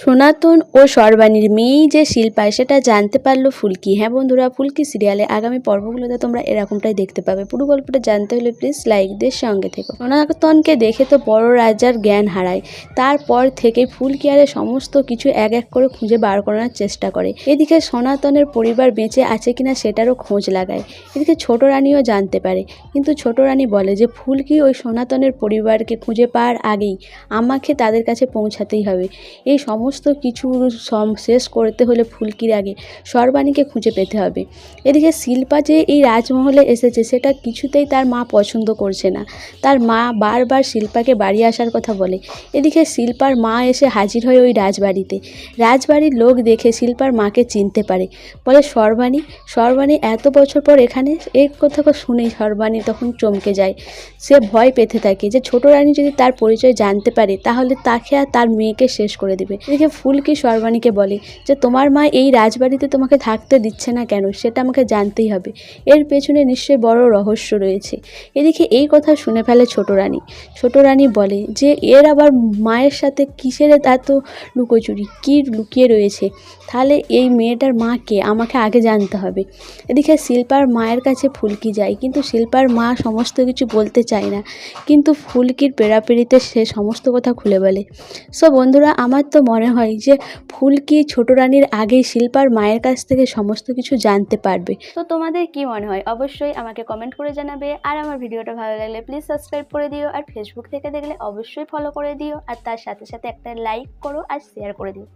সনাতন ও সর্বাণীর মেয়েই যে শিল্পায় সেটা জানতে পারল ফুলকি। হ্যাঁ বন্ধুরা, ফুলকি সিরিয়ালে আগামী পর্বগুলোতে তোমরা এরকমটাই দেখতে পাবে। পুরো গল্পটা জানতে হলে প্লিজ লাইকদের সঙ্গে থেকো। সনাতনকে দেখে তো বড় রাজার জ্ঞান হারায়। তারপর থেকে ফুলকি আরে সমস্ত কিছু এক এক করে খুঁজে বার করার চেষ্টা করে। এদিকে সনাতনের পরিবার বেঁচে আছে কিনা সেটারও খোঁজ লাগায়। এদিকে ছোট রানীও জানতে পারে। কিন্তু ছোট রানী বলে যে, ফুলকি ওই সনাতনের পরিবারকে খুঁজে পাওয়ার আগেই আমাকে তাদের কাছে পৌঁছাতেই হবে। এই সমস্ত কিছু শেষ করতে হলে ফুলকির আগে সর্বাণীকে খুঁজে পেতে হবে। এদিকে শিল্পা যে এই রাজমহলে এসেছে, সেটা কিছুতেই তার মা পছন্দ করছে না। তার মা বারবার শিল্পাকে বাড়ি আসার কথা বলে। এদিকে শিল্পার মা এসে হাজির হয় ওই রাজবাড়িতে। রাজবাড়ির লোক দেখে শিল্পার মাকে চিনতে পারে। বলে, সর্বাণী সর্বাণী এত বছর পর এখানে? এই কথা শুনেই সর্বাণী তখন চমকে যায়। সে ভয় পেতে থাকে যে, ছোট রানী যদি তার পরিচয় জানতে পারে, তাহলে তাকে আর তার মেয়েকে শেষ করে দেবে। এদিকে ফুলকি সর্বাণীকে বলে যে, তোমার মা এই রাজবাড়িতে তোমাকে থাকতে দিচ্ছে না কেন? সেটা আমাকে জানতেই হবে। এর পেছনে নিশ্চয়ই বড় রহস্য রয়েছে। এদিকে এই কথা শুনে ফেলে ছোট রানী। ছোট রানী বলে, যে, এর আবার মায়ের সাথে কিসের এত লুকোচুরি? কী লুকিয়ে রয়েছে? তাহলে এই মেয়েটার মা কে? আমাকে আগে জানতে হবে। এদিকে শিল্পার মায়ের কাছে ফুলকি যায়, কিন্তু শিল্পার মা সমস্ত কিছু বলতে চায় না। কিন্তু ফুলকির পেড়াপেড়িতে সে সমস্ত কথা খুলে বলে, সো বন্ধুরা, আমার তো মনে হয় যে ফুলকি ছোট রানীর আগে শিল্পার মায়ের কাছ থেকে সমস্ত কিছু জানতে পারবে? তো তোমাদের কি মনে হয়? অবশ্যই আমাকে কমেন্ট করে জানাবে। আর আমার ভিডিওটা ভালো লাগলে প্লিজ সাবস্ক্রাইব করে দিও। আর ফেসবুক থেকে দেখলে অবশ্যই ফলো করে দিও। আর তার সাথে সাথে একটা লাইক করো আর শেয়ার করে দিও।